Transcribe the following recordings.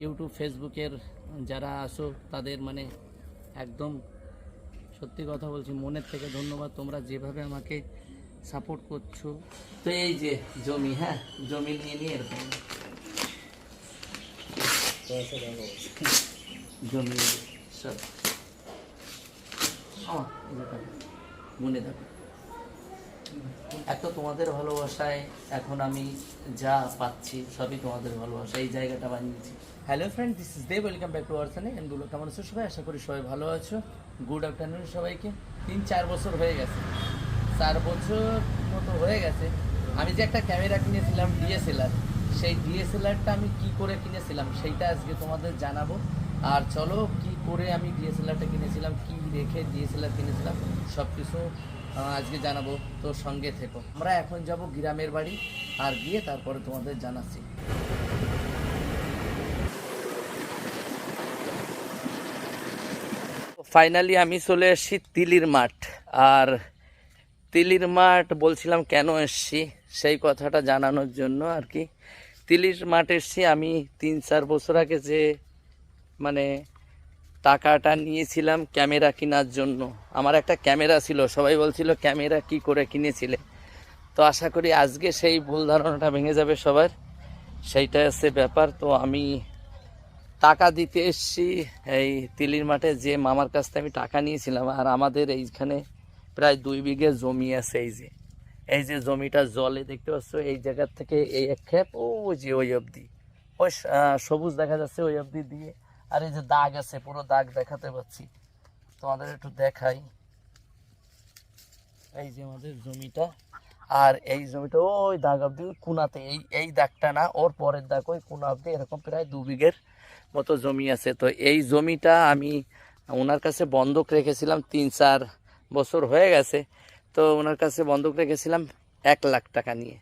YouTube, ফেসবুকের যারা আসো তাদের মানে একদম সত্যি কথা বলছি, মনের থেকে ধন্যবাদ। তোমরা যেভাবে আমাকে সাপোর্ট করছ। তো এই যে জমি হ্যাঁ? জমি নিয়ে নিয়ে এরকম। জমি, সব। মনে থাকো। এত তোমাদের ভালোবাসায় এখন আমি যা পাচ্ছি, সবই তোমাদের ভালোবাসা এই জায়গাটা বানিয়েছি hello friend this is Dev welcome back to our channel এন্ডগুলো কেমন আছো সবাই? আশা করি সবাই ভালো আছো। গুড আফটারনুন সবাইকে। তিন, চার বছর হয়ে গেছে। চার বছর মতো হয়ে গেছে। আমি যে একটা ক্যামেরা কিনেছিলাম ডিএসএলআর সেই ডিএসএলআরটা আমি কি করে কিনেছিলাম সেইটা আজকে তোমাদের জানাব। আর চলো কি করে আমি ডিএসএলআরটা কিনেছিলাম, কি রেখে ডিএসএলআর কিনেছিলাম সব কিছু আজকে জানাব তোর সঙ্গে থেকো। আমরা এখন যাব গ্রামের বাড়ি আর গিয়ে তারপরে তোমাদের জানাচ্ছি। ফাইনালি আমি চলে এসেছি তিলির মাঠ। আর তিলির মাঠ বলছিলাম কেন এসছি, সেই কথাটা জানানোর জন্য আর কি। তিলির মাঠ এসছি আমি তিন চার বছর আগে যে মানে টাকাটা নিয়েছিলাম ক্যামেরা কেনার জন্য। আমার একটা ক্যামেরা ছিল, সবাই বলছিল, ক্যামেরা কি করে কিনেছিলে? তো আশা করি আজকে সেই ভুল ধারণাটা ভেঙে যাবে সবার। সেইটা হচ্ছে ব্যাপার। তো আমি টাকা দিতে এসছি। এই তিলির মাঠে যে মামার কাছ থেকে আমি টাকা নিয়েছিলাম, আর আমাদের এইখানে প্রায় দুই বিঘে জমি আছে এই যে। এই যে জমিটা জলে, দেখতে পাচ্ছ, এই জায়গার থেকে এই এক খেপ ও যে ওই অবধি। ওই সবুজ দেখা যাচ্ছে ওই অবধি দিয়ে। আর এই যে দাগ আছে, পুরো দাগ দেখাতে পাচ্ছি। তোমাদের একটু দেখাই। এই যে আমাদের জমিটা। আর এই জমিটা ওই দাগ ওই কোনাতে, এই এই দাগটা না, ওর পরের দাগ ওই কোনা অবধি, এরকম প্রায় দু বিঘের মতো জমি আছে। তো এই জমিটা আমি ওনার কাছে বন্ধক রেখেছিলাম তিন, চার বছর হয়ে গেছে। তো ওনার কাছে বন্ধক রেখেছিলাম এক লাখ টাকা নিয়ে।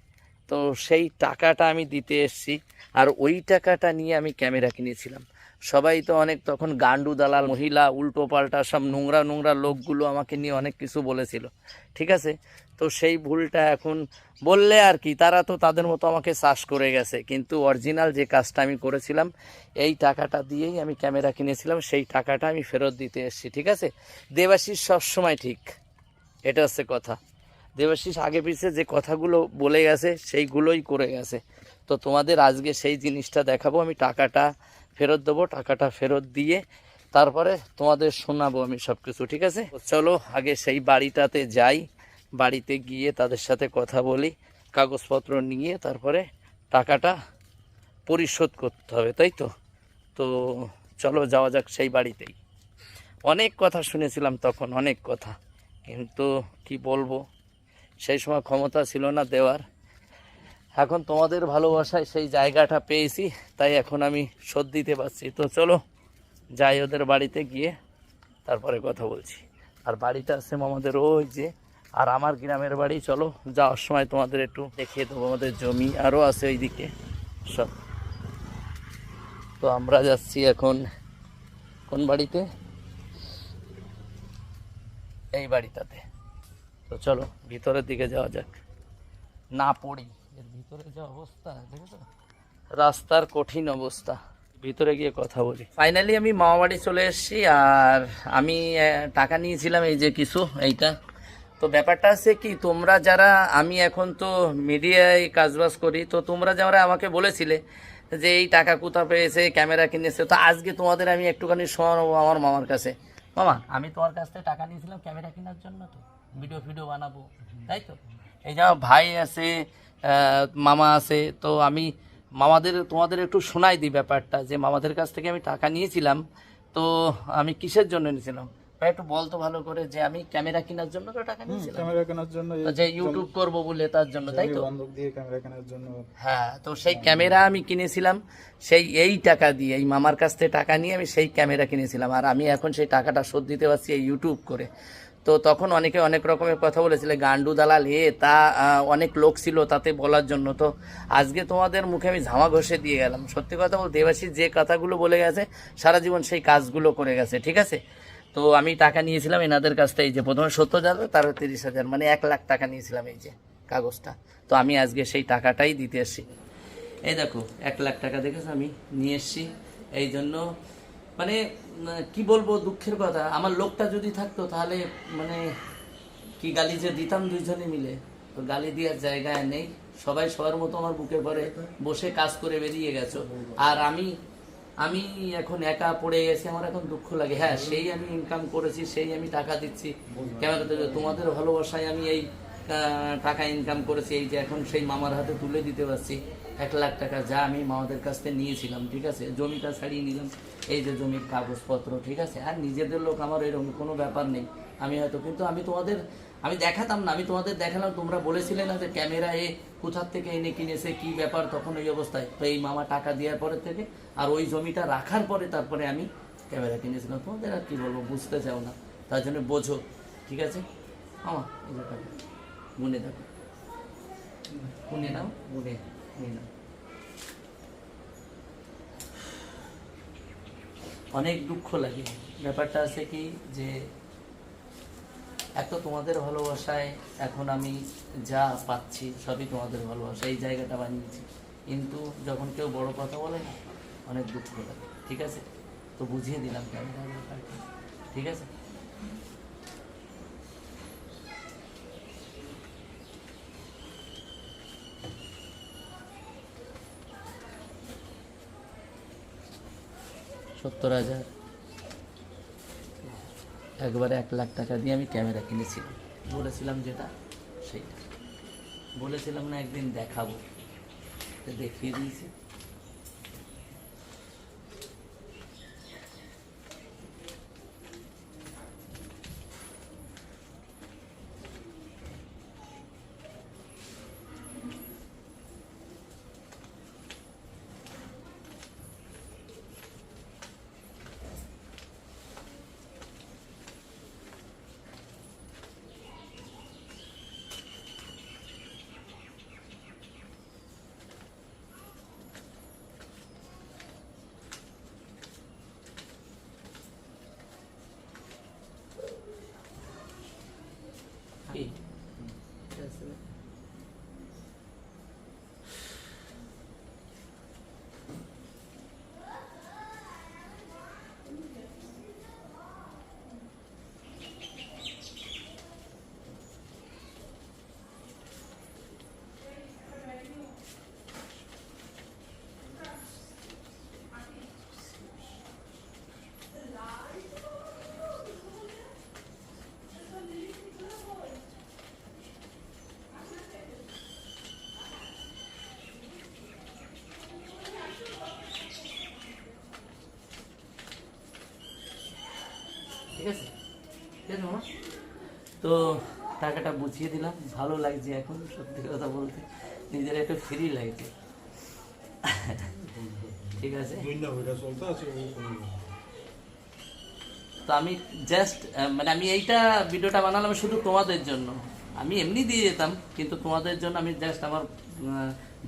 তো সেই টাকাটা আমি দিতে এসেছি। আর ওই টাকাটা নিয়ে আমি ক্যামেরা কিনেছিলাম। সবাই তো অনেক তখন গান্ডু দালাল, মহিলা, উল্টো পাল্টা সব নোংরা নোংরা লোকগুলো আমাকে নিয়ে অনেক কিছু বলেছিল। ঠিক আছে? তো সেই ভুলটা এখন বললে আর কি, তারা তো তাদের মতো আমাকে চাষ করে গেছে। কিন্তু অরিজিনাল যে কাজটা আমি করেছিলাম, এই টাকাটা দিয়েই আমি ক্যামেরা কিনেছিলাম, সেই টাকাটা আমি ফেরত দিতে এসেছি, ঠিক আছে? দেবাশিস সবসময় ঠিক। এটা হচ্ছে কথা। দেবাশিস আগে পিছিয়ে যে কথাগুলো বলে গেছে, সেইগুলোই করে গেছে। তো তোমাদের আজকে সেই জিনিসটা দেখাবো, আমি টাকাটা ফেরত দেবো, টাকাটা ফেরত দিয়ে তারপরে তোমাদের শোনাবো আমি সব কিছু ঠিক আছে? চলো, আগে সেই বাড়িটাতে যাই, বাড়িতে গিয়ে তাদের সাথে কথা বলি, কাগজপত্র নিয়ে তারপরে টাকাটা পরিশোধ করতে হবে, তাই তো? তো চলো, যাওয়া যাক সেই বাড়িতেই। অনেক কথা শুনেছিলাম তখন, অনেক কথা, কিন্তু কি বলব? সেই সময় ক্ষমতা ছিল না দেওয়ার। এখন তোমাদের ভালোবাসায় সেই জায়গাটা পেয়েছি, তাই এখন আমি শোধ দিতে পারছি। তো চলো, যাই ওদের বাড়িতে গিয়ে তারপরে কথা বলছি। আর বাড়িটা আছে আমাদের ওই যে, আর আমার গ্রামের বাড়ি, চলো যাওয়ার সময় তোমাদের একটু দেখিয়ে দেবো, আমাদের জমি আরও আছে ওইদিকে, সব। তো আমরা যাচ্ছি এখন কোন বাড়িতে? এই বাড়িটাতে। তো চলো, ভিতরের দিকে যাওয়া যাক। না পড়ি। এর ভিতরে যে অবস্থা দেখেছ? রাস্তার কঠিন অবস্থা। ভিতরে গিয়ে কথা বলি। ফাইনালি আমি মামা বাড়ি চলে এসেছি আর আমি টাকা নিয়েছিলাম এই যে কিছু এইটা। তো ব্যাপারটা আছে কি তোমরা যারা আমি এখন তো মিডিয়ায় কাজবাজ করি তো তোমরা যারা আমাকে বলেছিলে যে এই টাকা কোথা পেয়েছে ক্যামেরা কিনেছে তো আজকে তোমাদের আমি একটুখানি শোনাবো আমার মামার কাছে। মামা আমি তোমার কাছ থেকে টাকা নিয়েছিলাম ক্যামেরা কেনার জন্য তো ভিডিও ফিডিও বানাবো তাই তো? এই যে ভাই আছে মামা আছে তো আমি মামাদের তোমাদের একটু শোনাই দিই ব্যাপারটা যে মামাদের কাছ থেকে আমি টাকা নিয়েছিলাম তো আমি কিসের জন্য নিয়েছিলাম? ভাই একটু বলতো ভালো করে যে আমি ক্যামেরা কেনার জন্য তো টাকা নিয়েছিলাম। ক্যামেরা কেনার জন্য যে ইউটিউব করব বলে তার জন্য তাই তো? বন্ধক দিয়ে ক্যামেরা কেনার জন্য হ্যাঁ তো সেই ক্যামেরা আমি কিনেছিলাম সেই এই টাকা দিয়ে এই মামার কাছ থেকে টাকা নিয়ে আমি সেই ক্যামেরা কিনেছিলাম আর আমি এখন সেই টাকাটা শোধ দিতে পারছি এই ইউটিউব করে। তো তখন অনেকে অনেক রকমের কথা বলেছিল, গান্ডু দালাল এ তা অনেক লোক ছিল তাতে বলার জন্য। তো আজকে তোমাদের মুখে আমি ঝামা ঘষে দিয়ে গেলাম। সত্যি কথা বল দেবাশিস যে কথাগুলো বলে গেছে, সারা জীবন সেই কাজগুলো করে গেছে, ঠিক আছে? তো আমি টাকা নিয়েছিলাম এনাদের কাছ থেকে, এই যে প্রথমে সত্তর হাজার, তারপর তিরিশ হাজার মানে এক লাখ টাকা নিয়েছিলাম এই যে কাগজটা। তো আমি আজকে সেই টাকাটাই দিতে এসেছি। এই দেখো, এক লাখ টাকা দেখেছ আমি, নিয়ে এসেছি। এই জন্য মানে কি বলব দুঃখের কথা, আমার লোকটা যদি থাকতো তাহলে মানে কি গালি যে দিতাম দুইজনে মিলে। তো গালি দেওয়ার জায়গায় নেই। সবাই সবার মতো আমার বুকে পরে বসে কাজ করে বেরিয়ে গেছো। আর আমি আমি এখন একা পড়ে গেছি, আমার এখন দুঃখ লাগে। হ্যাঁ সেই আমি ইনকাম করেছি, সেই আমি টাকা দিচ্ছি। ক্যামেরাতে তোমাদের ভালোবাসায় আমি এই টাকা ইনকাম করেছি, এই যে এখন সেই মামার হাতে তুলে দিতে পারছি। এক লাখ টাকা যা আমি মামাদের কাছ থেকে নিয়েছিলাম, ঠিক আছে? জমিটা ছাড়িয়ে নিলাম। এই যে জমির কাগজপত্র, ঠিক আছে? আর নিজেদের লোক আমার এরকম কোনো ব্যাপার নেই। আমি হয়তো, কিন্তু আমি তোমাদের, আমি দেখাতাম না, আমি তোমাদের দেখালাম, তোমরা বলেছিলে না যে ক্যামেরা এ কোথার থেকে এনে কিনেছে, কি ব্যাপার, তখন ওই অবস্থায়। তো এই মামা টাকা দেওয়ার পরে থেকে আর ওই জমিটা রাখার পরে তারপরে আমি ক্যামেরা কিনেছিলাম। তোমাদের আর কি বলব, বুঝতে চাও না। তার জন্য বোঝো, ঠিক আছে? মামা, এই গুনে দেখো গুনে নাও গুনে নিয়ে নাও অনেক দুঃখ লাগে। ব্যাপারটা আছে কি যে এত তোমাদের ভালোবাসায় এখন আমি যা পাচ্ছি সবই তোমাদের ভালোবাসা, এই জায়গাটা বানিয়েছি। কিন্তু যখন কেউ বড় কথা বলে না, অনেক দুঃখ লাগে। ঠিক আছে? তো বুঝিয়ে দিলাম ক্যামেরার ব্যাপারটা। ঠিক আছে? সত্তর হাজার। একবারে এক লাখ টাকা দিয়ে আমি ক্যামেরা কিনেছিলাম। বলেছিলাম যেটা, সেইটা। বলেছিলাম না, একদিন দেখাবো। দেখিয়ে দিয়েছি কি? ঠিক আছে না? ঠিক আছে ঠিক আছে মামা তো টাকাটা বুঝিয়ে দিলাম। ভালো লাগছে এখন সত্যি কথা বলতে। নিজের একটু ফ্রি লাগছে ঠিক আছে? তো আমি জাস্ট মানে আমি এইটা ভিডিওটা বানালাম শুধু তোমাদের জন্য। আমি এমনি দিয়ে যেতাম কিন্তু তোমাদের জন্য আমি জাস্ট আমার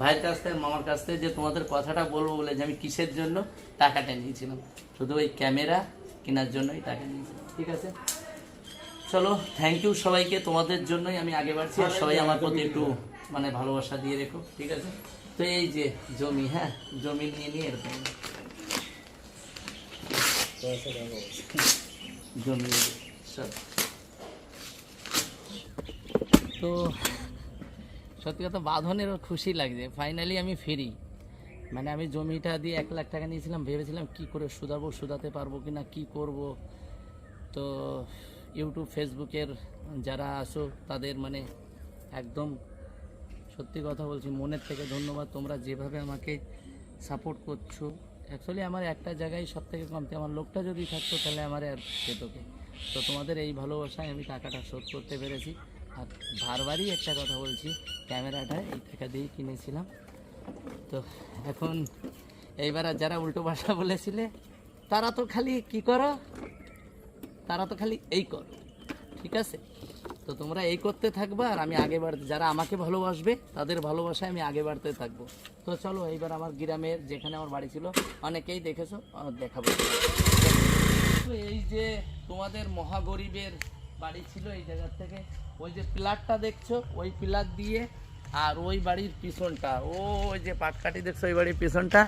ভাইয়ের কাছ থেকে মামার কাছ থেকে যে তোমাদের কথাটা বলব বলে যে আমি কিসের জন্য টাকাটা নিয়েছিলাম। শুধু ওই ক্যামেরা কেনার জন্যই টাকা নিয়েছিলাম। ঠিক আছে? চলো থ্যাংক ইউ সবাইকে তোমাদের জন্যই আমি আগে বাড়ছি আর সবাই আমার প্রতি একটু মানে ভালোবাসা দিয়ে রেখো ঠিক আছে? তো এই যে জমি হ্যাঁ? জমি নিয়ে নিয়ে এরকম। জমি সব। তো সত্যি কথা বাঁধনেরও খুশি লাগছে। ফাইনালি আমি ফিরি। মানে আমি জমিটা দিয়ে এক লাখ টাকা নিয়েছিলাম ভেবেছিলাম কি করে শুধাবো শুধাতে পারব কি না কী করব? তো ইউটিউব, ফেসবুকের যারা আসো, তাদের মানে একদম সত্যি কথা বলছি, মনের থেকে ধন্যবাদ। তোমরা যেভাবে আমাকে সাপোর্ট করছ অ্যাকচুয়ালি আমার একটা জায়গায় সব থেকে কমতে, আমার লোকটা যদি থাকতো তাহলে আমার আর পেতোকে তো তোমাদের এই ভালোবাসায় আমি টাকাটা শোধ করতে পেরেছি। আর বারবারই একটা কথা বলছি, ক্যামেরাটা এই টাকা দিয়েই কিনেছিলাম। তো এখন এইবার যারা উল্টো ভাষা বলেছিলে, তারা তো খালি কি করো? তারা তো খালি এই করো, ঠিক আছে? তো তোমরা এই করতে থাকবে আর আমি আগে বাড়তে যারা আমাকে ভালোবাসবে, তাদের ভালোবাসায় আমি আগে বাড়তে থাকব। তো চলো, এইবার আমার গ্রামের যেখানে আমার বাড়ি ছিল, অনেকেই দেখেছ দেখাবো। এই যে তোমাদের মহাগরিবের বাড়ি ছিল এই জায়গার থেকে, ওই যে পিলারটা দেখছ, ওই পিলার দিয়ে আর ওই বাড়ির পিছনটা। ও, ওই যে পাটকাঠি দেখছ, ওই বাড়ির পিছনটা।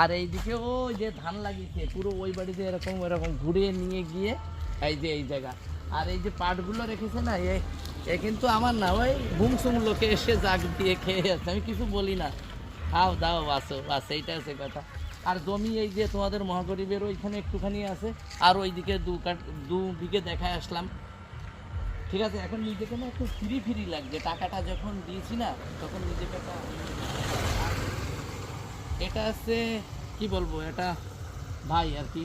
আর এইদিকে ওই যে ধান লাগিয়েছে, পুরো ওই বাড়িতে এরকম এরকম ঘুরে নিয়ে গিয়ে এই যে, এই জায়গা। আর এই যে পাটগুলো রেখেছে না, এ এ কিন্তু আমার না, ওই বুমসুম লোকে এসে জাগ দিয়ে খেয়ে যাচ্ছে আমি কিছু বলি না। খাও, দাও বাসো বাস এইটা আছে কথা। আর জমি এই যে তোমাদের মহাগরিবের ওইখানে একটুখানি আছে, আর ওইদিকে দু কাট দু বিঘে দেখায় আসলাম। ঠিক আছে, এখন নিজেকে না একটু ফ্রি ফ্রি লাগছে। টাকাটা যখন দিয়েছি না, তখন নিজেকে এটা আছে, কি বলব, এটা ভাই আর কি।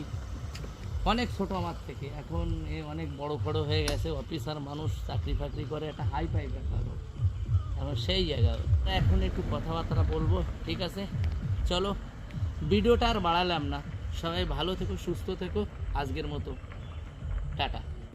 অনেক ছোট আমার থেকে। এখন এ অনেক বড় বড় হয়ে গেছে অফিসার মানুষ চাকরি ফাকরি করে, একটা হাই ফাই ব্যাপার। এখন সেই জায়গা। এখন একটু কথাবার্তা বলব, ঠিক আছে? চলো ভিডিওটা আর বাড়ালাম না। সবাই ভালো থেকো, সুস্থ থেকো। আজকের মতো। টাটা।